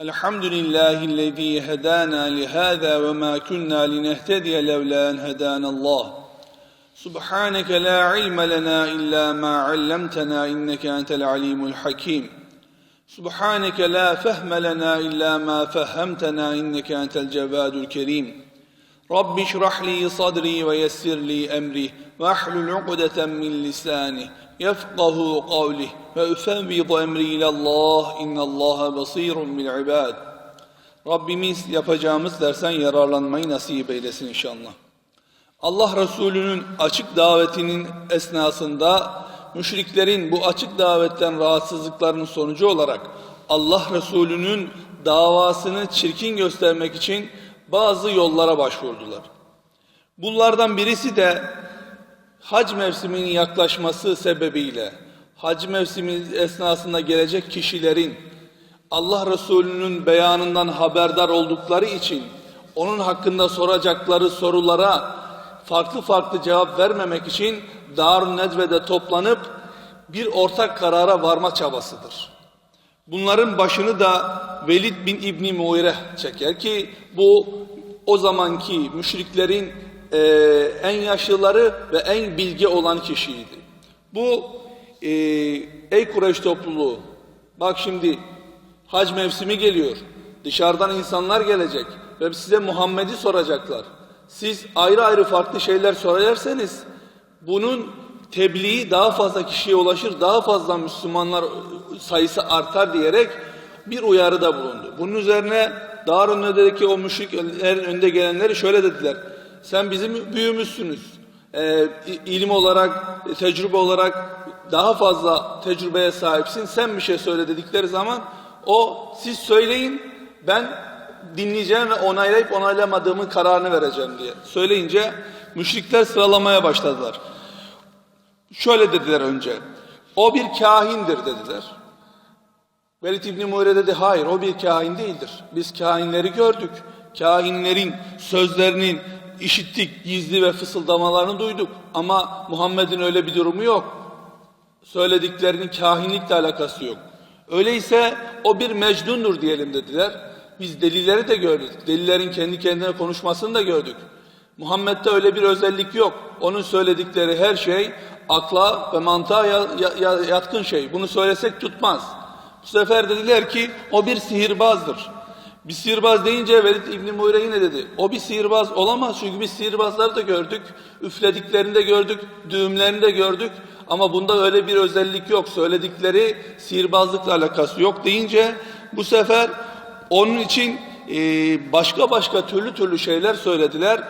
الحمد لله الذي هدانا لهذا وما كنا لنهتدي لولا أن هدانا الله. سبحانك لا علم لنا إلا ما علمتنا إنك أنت العليم الحكيم. سبحانك لا فهم لنا إلا ما فهمتنا إنك أنت الجواد الكريم. رب اشرح لي صدري ويسر لي امري واحلل عقدة من لساني يفقه قولي وأفوض أمري إلى الله إن الله بصير بالعباد Rabbimiz yapacağımız dersen yararlanmayı nasip eylesin inşallah. Allah Resulü'nün açık davetinin esnasında müşriklerin bu açık davetten rahatsızlıklarının sonucu olarak Allah Resulü'nün davasını çirkin göstermek için bazı yollara başvurdular. Bunlardan birisi de hac mevsiminin yaklaşması sebebiyle hac mevsimi esnasında gelecek kişilerin Allah Resulü'nün beyanından haberdar oldukları için onun hakkında soracakları sorulara farklı farklı cevap vermemek için Darun Nedve'de toplanıp bir ortak karara varma çabasıdır. Bunların başını da Velid bin İbni Muire çeker ki bu o zamanki müşriklerin e, en yaşlıları ve en bilgi olan kişiydi. Bu e, ey Kureyş topluluğu bak şimdi hac mevsimi geliyor. Dışarıdan insanlar gelecek ve size Muhammed'i soracaklar. Siz ayrı ayrı farklı şeyler sorarsanız bunun tebliği daha fazla kişiye ulaşır, daha fazla Müslümanlar sayısı artar diyerek bir uyarıda bulundu. Bunun üzerine Darun Nede'deki o müşriklerin önde gelenleri şöyle dediler. Sen bizim büyüğümüzsünüz. Ee, ilim olarak, tecrübe olarak daha fazla tecrübeye sahipsin. Sen bir şey söyle dedikleri zaman o siz söyleyin ben dinleyeceğim ve onaylayıp onaylamadığımın kararını vereceğim diye. Söyleyince müşrikler sıralamaya başladılar. Şöyle dediler önce. O bir kahindir dediler. Velid İbni Muire dedi hayır o bir kahin değildir. Biz kahinleri gördük. Kahinlerin sözlerinin işittik, gizli ve fısıldamalarını duyduk. Ama Muhammed'in öyle bir durumu yok. Söylediklerinin kahinlikle alakası yok. Öyleyse o bir mecnundur diyelim dediler. Biz delilleri de gördük. Delillerin kendi kendine konuşmasını da gördük. Muhammed'de öyle bir özellik yok. Onun söyledikleri her şey akla ve mantığa yatkın şey. Bunu söylesek tutmaz. Bu sefer dediler ki o bir sihirbazdır. Bir sihirbaz deyince Velid İbni Muire yine dedi. O bir sihirbaz olamaz çünkü biz sihirbazları da gördük. Üflediklerini de gördük. Düğümlerini de gördük. Ama bunda öyle bir özellik yok. Söyledikleri sihirbazlıkla alakası yok deyince bu sefer onun için e, başka başka türlü türlü şeyler söylediler.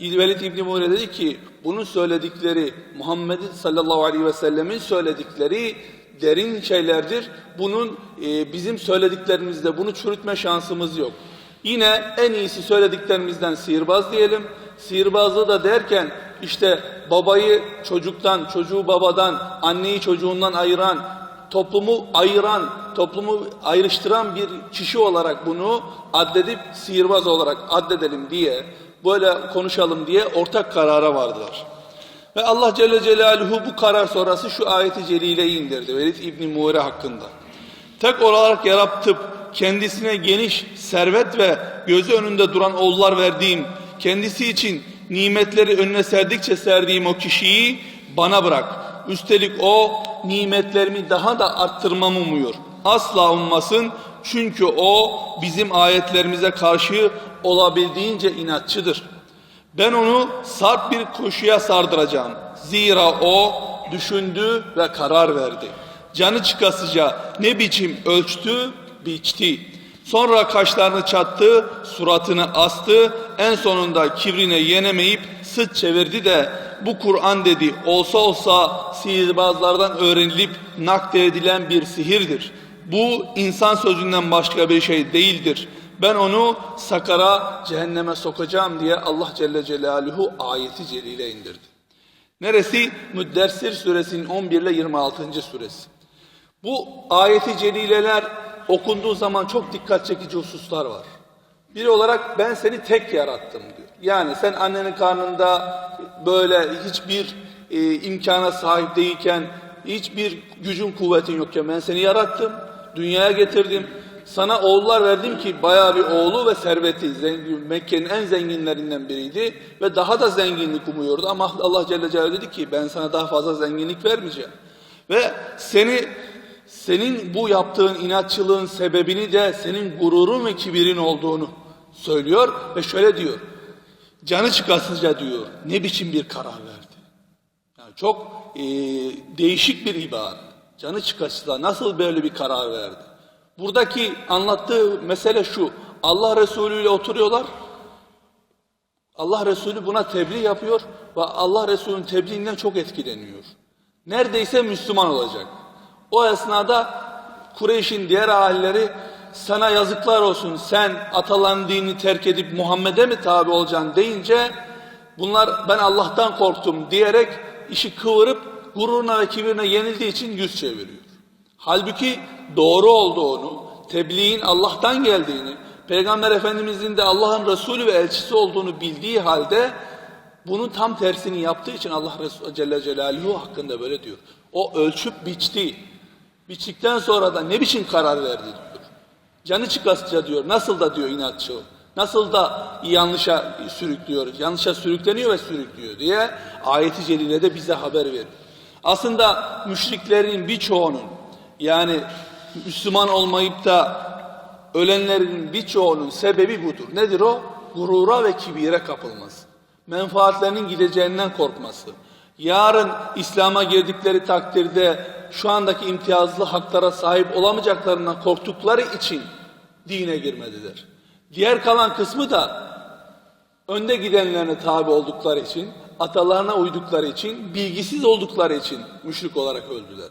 Velid İbni Muire dedi ki bunun söyledikleri Muhammed sallallahu aleyhi ve sellemin söyledikleri derin şeylerdir. Bunun e, bizim söylediklerimizde bunu çürütme şansımız yok. Yine en iyisi söylediklerimizden sihirbaz diyelim. Sihirbazlığı da derken işte babayı çocuktan, çocuğu babadan, anneyi çocuğundan ayıran, toplumu ayıran, toplumu ayrıştıran bir kişi olarak bunu addedip sihirbaz olarak addedelim diye, böyle konuşalım diye ortak karara vardılar. Ve Allah Celle Celaluhu bu karar sonrası şu ayeti celileyi indirdi. Velid İbni Muğre hakkında. Tek olarak yaratıp kendisine geniş servet ve gözü önünde duran oğullar verdiğim, kendisi için nimetleri önüne serdikçe serdiğim o kişiyi bana bırak. Üstelik o nimetlerimi daha da arttırmamı umuyor. Asla ummasın çünkü o bizim ayetlerimize karşı olabildiğince inatçıdır. Ben onu sarp bir koşuya sardıracağım. Zira o düşündü ve karar verdi. Canı çıkasıca ne biçim ölçtü, biçti. Sonra kaşlarını çattı, suratını astı. En sonunda kibrine yenemeyip sıt çevirdi de bu Kur'an dedi olsa olsa sihirbazlardan öğrenilip nakdedilen bir sihirdir. Bu insan sözünden başka bir şey değildir. Ben onu sakara cehenneme sokacağım diye Allah Celle Celaluhu ayeti celile indirdi. Neresi? Müddessir suresinin 11 ile 26. suresi. Bu ayeti celileler okunduğu zaman çok dikkat çekici hususlar var. Bir olarak ben seni tek yarattım diyor. Yani sen annenin karnında böyle hiçbir e, imkana sahip değilken, hiçbir gücün kuvvetin yokken ben seni yarattım, dünyaya getirdim. Sana oğullar verdim ki bayağı bir oğlu ve serveti Mekke'nin en zenginlerinden biriydi ve daha da zenginlik umuyordu ama Allah Celle Celaluhu dedi ki ben sana daha fazla zenginlik vermeyeceğim. Ve seni senin bu yaptığın inatçılığın sebebini de senin gururun ve kibirin olduğunu söylüyor ve şöyle diyor. Canı çıkasıca diyor. Ne biçim bir karar verdi. Yani çok e, değişik bir ibare. Canı çıkasıca nasıl böyle bir karar verdi. Buradaki anlattığı mesele şu. Allah Resulü ile oturuyorlar. Allah Resulü buna tebliğ yapıyor ve Allah Resulü'nün tebliğinden çok etkileniyor. Neredeyse Müslüman olacak. O esnada Kureyş'in diğer ahileri sana yazıklar olsun sen ataların dinini terk edip Muhammed'e mi tabi olacaksın deyince bunlar ben Allah'tan korktum diyerek işi kıvırıp gururuna ve kibirine yenildiği için yüz çeviriyor. Halbuki doğru olduğunu, tebliğin Allah'tan geldiğini, Peygamber Efendimizin de Allah'ın Resulü ve elçisi olduğunu bildiği halde bunun tam tersini yaptığı için Allah Resulü Celle Celaluhu hakkında böyle diyor. O ölçüp biçti. Biçtikten sonra da ne biçim karar verdi diyor. Canı çıkasıca diyor. Nasıl da diyor inatçı. Nasıl da yanlışa sürüklüyor. Yanlışa sürükleniyor ve sürüklüyor diye ayeti celilede bize haber veriyor. Aslında müşriklerin birçoğunun yani Müslüman olmayıp da ölenlerin birçoğunun sebebi budur. Nedir o? Gurura ve kibire kapılması. Menfaatlerinin gideceğinden korkması. Yarın İslam'a girdikleri takdirde şu andaki imtiyazlı haklara sahip olamayacaklarından korktukları için dine girmediler. Diğer kalan kısmı da önde gidenlerine tabi oldukları için, atalarına uydukları için, bilgisiz oldukları için müşrik olarak öldüler.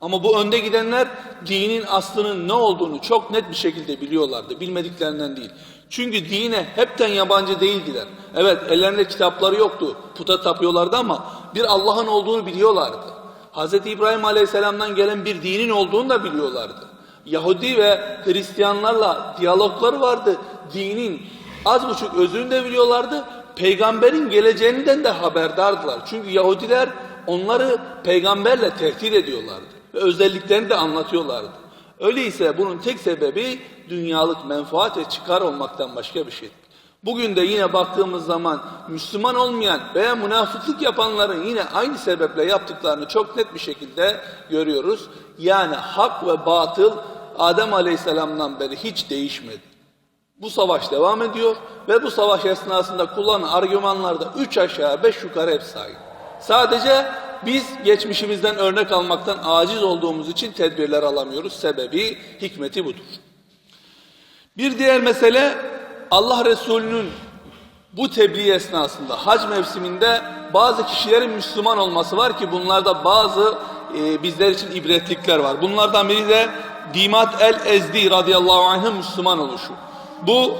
Ama bu önde gidenler dinin aslının ne olduğunu çok net bir şekilde biliyorlardı. Bilmediklerinden değil. Çünkü dine hepten yabancı değildiler. Evet ellerinde kitapları yoktu. Puta tapıyorlardı ama bir Allah'ın olduğunu biliyorlardı. Hz. İbrahim Aleyhisselam'dan gelen bir dinin olduğunu da biliyorlardı. Yahudi ve Hristiyanlarla diyalogları vardı. Dinin az buçuk özünü de biliyorlardı. Peygamberin geleceğinden de haberdardılar. Çünkü Yahudiler onları peygamberle tehdit ediyorlardı. Ve özelliklerini de anlatıyorlardı. Öyleyse bunun tek sebebi dünyalık menfaat ve çıkar olmaktan başka bir şey. Bugün de yine baktığımız zaman Müslüman olmayan veya münafıklık yapanların yine aynı sebeple yaptıklarını çok net bir şekilde görüyoruz. Yani hak ve batıl Adem Aleyhisselam'dan beri hiç değişmedi. Bu savaş devam ediyor ve bu savaş esnasında kullanılan argümanlarda üç aşağı beş yukarı hepsi aynı. Sadece biz geçmişimizden örnek almaktan aciz olduğumuz için tedbirler alamıyoruz. Sebebi, hikmeti budur. Bir diğer mesele Allah Resulü'nün bu tebliğ esnasında hac mevsiminde bazı kişilerin Müslüman olması var ki bunlarda bazı e, bizler için ibretlikler var. Bunlardan biri de Dimat el-Ezdi radıyallahu anh'ın Müslüman oluşu. Bu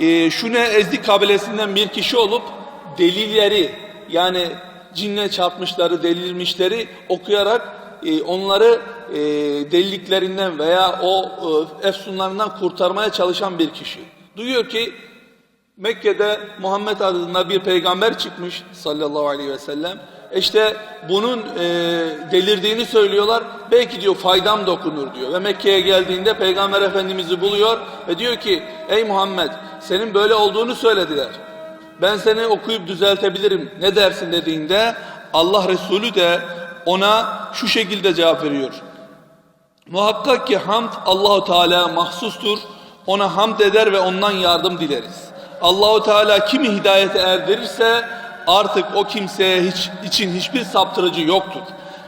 e, Şune Ezdi kabilesinden bir kişi olup delilleri yani cinle çarpmışları, delilmişleri okuyarak e, onları e, deliliklerinden veya o e, efsunlarından kurtarmaya çalışan bir kişi. Duyuyor ki Mekke'de Muhammed adında bir peygamber çıkmış sallallahu aleyhi ve sellem. İşte bunun e, delirdiğini söylüyorlar. Belki diyor faydam dokunur diyor. Ve Mekke'ye geldiğinde Peygamber Efendimiz'i buluyor ve diyor ki ey Muhammed senin böyle olduğunu söylediler. Ben seni okuyup düzeltebilirim ne dersin dediğinde Allah Resulü de ona şu şekilde cevap veriyor. Muhakkak ki hamd Allahu Teala mahsustur. Ona hamd eder ve ondan yardım dileriz. Allahu Teala kimi hidayete erdirirse artık o kimseye hiç için hiçbir saptırıcı yoktur.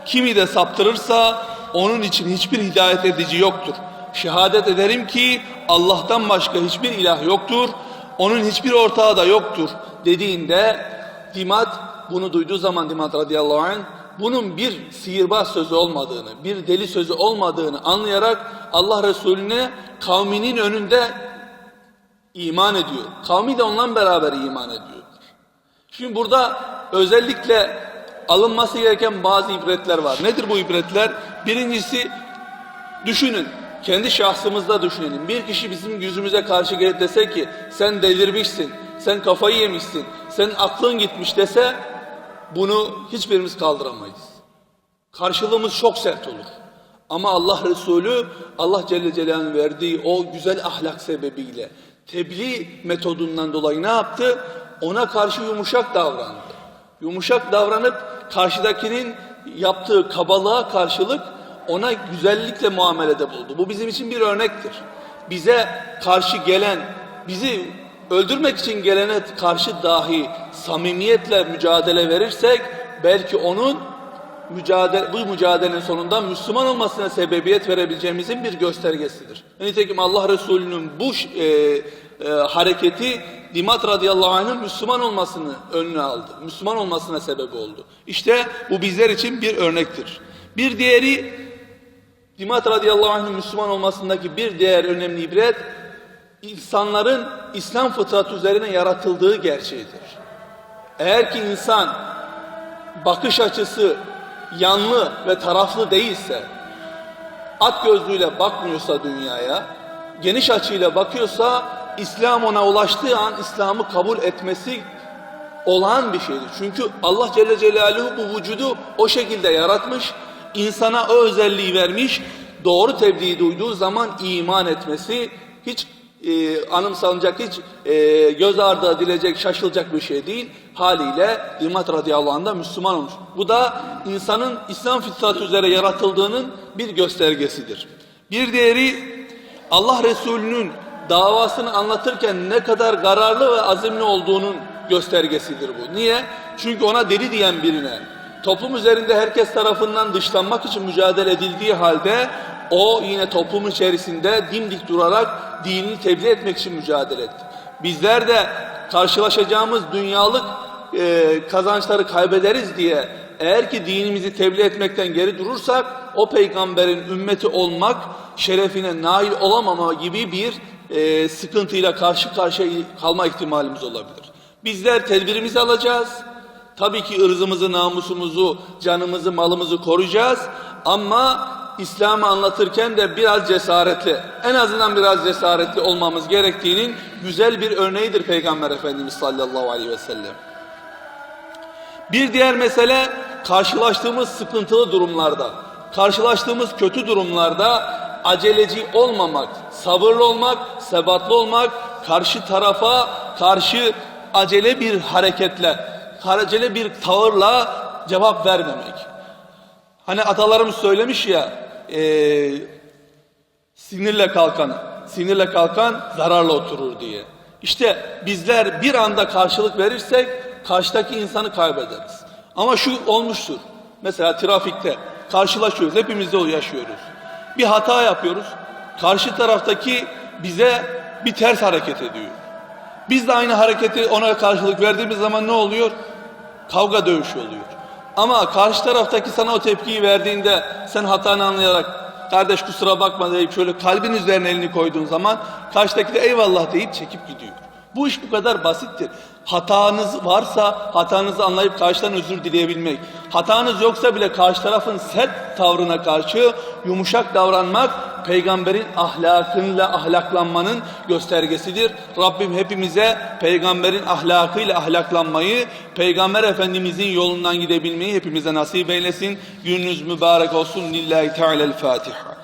Kimi de saptırırsa onun için hiçbir hidayet edici yoktur. Şehadet ederim ki Allah'tan başka hiçbir ilah yoktur. Onun hiçbir ortağı da yoktur dediğinde Dimat bunu duyduğu zaman Dimat radıyallahu anh bunun bir sihirbaz sözü olmadığını, bir deli sözü olmadığını anlayarak Allah Resulüne kavminin önünde iman ediyor. Kavmi de onunla beraber iman ediyorlar. Şimdi burada özellikle alınması gereken bazı ibretler var. Nedir bu ibretler? Birincisi düşünün. Kendi şahsımızda düşünelim. Bir kişi bizim yüzümüze karşı gelip dese ki sen delirmişsin, sen kafayı yemişsin, senin aklın gitmiş dese bunu hiçbirimiz kaldıramayız. Karşılığımız çok sert olur. Ama Allah Resulü Allah Celle Celaluhu'nun verdiği o güzel ahlak sebebiyle tebliğ metodundan dolayı ne yaptı? Ona karşı yumuşak davrandı. Yumuşak davranıp karşıdakinin yaptığı kabalığa karşılık ona güzellikle muamelede bulundu. Bu bizim için bir örnektir. Bize karşı gelen, bizi öldürmek için gelene karşı dahi samimiyetle mücadele verirsek belki onun mücadele, bu mücadelenin sonunda Müslüman olmasına sebebiyet verebileceğimizin bir göstergesidir. Nitekim Allah Resulü'nün bu e, e, hareketi Dimat radıyallahu anh'ın Müslüman olmasını önüne aldı. Müslüman olmasına sebep oldu. İşte bu bizler için bir örnektir. Bir diğeri Dimat radıyallahu anh'ın Müslüman olmasındaki bir diğer önemli ibret insanların İslam fıtratı üzerine yaratıldığı gerçeğidir. Eğer ki insan bakış açısı yanlı ve taraflı değilse, at gözlüğüyle bakmıyorsa dünyaya, geniş açıyla bakıyorsa, İslam ona ulaştığı an İslam'ı kabul etmesi olağan bir şeydir. Çünkü Allah Celle Celaluhu bu vücudu o şekilde yaratmış, insana o özelliği vermiş, doğru tebliği duyduğu zaman iman etmesi hiç e, anımsanacak, hiç e, göz ardı edilecek, şaşılacak bir şey değil. Haliyle İmat radıyallahu anh da Müslüman olmuş. Bu da insanın İslam fıtratı üzere yaratıldığının bir göstergesidir. Bir diğeri Allah Resulü'nün davasını anlatırken ne kadar kararlı ve azimli olduğunun göstergesidir bu. Niye? Çünkü ona deli diyen birine toplum üzerinde herkes tarafından dışlanmak için mücadele edildiği halde o yine toplum içerisinde dimdik durarak dinini tebliğ etmek için mücadele etti. Bizler de karşılaşacağımız dünyalık e, kazançları kaybederiz diye eğer ki dinimizi tebliğ etmekten geri durursak o peygamberin ümmeti olmak şerefine nail olamama gibi bir e, sıkıntıyla karşı karşıya kalma ihtimalimiz olabilir. Bizler tedbirimizi alacağız. Tabii ki ırzımızı, namusumuzu, canımızı, malımızı koruyacağız. Ama İslam'ı anlatırken de biraz cesaretli, en azından biraz cesaretli olmamız gerektiğinin güzel bir örneğidir Peygamber Efendimiz sallallahu aleyhi ve sellem. Bir diğer mesele karşılaştığımız sıkıntılı durumlarda, karşılaştığımız kötü durumlarda aceleci olmamak, sabırlı olmak, sebatlı olmak, karşı tarafa karşı acele bir hareketle, acele bir tavırla cevap vermemek. Hani atalarımız söylemiş ya, e, sinirle kalkan, sinirle kalkan zararla oturur diye. İşte bizler bir anda karşılık verirsek karşıdaki insanı kaybederiz. Ama şu olmuştur. Mesela trafikte karşılaşıyoruz. Hepimiz de o yaşıyoruz. Bir hata yapıyoruz. Karşı taraftaki bize bir ters hareket ediyor. Biz de aynı hareketi ona karşılık verdiğimiz zaman ne oluyor? Kavga dövüş oluyor. Ama karşı taraftaki sana o tepkiyi verdiğinde sen hatanı anlayarak kardeş kusura bakma deyip şöyle kalbin üzerine elini koyduğun zaman karşıdaki de eyvallah deyip çekip gidiyor. Bu iş bu kadar basittir. Hatanız varsa hatanızı anlayıp karşıdan özür dileyebilmek. Hatanız yoksa bile karşı tarafın sert tavrına karşı yumuşak davranmak peygamberin ahlakıyla ahlaklanmanın göstergesidir. Rabbim hepimize peygamberin ahlakıyla ahlaklanmayı, peygamber efendimizin yolundan gidebilmeyi hepimize nasip eylesin. Gününüz mübarek olsun. Lillahi Teala'l-Fatiha.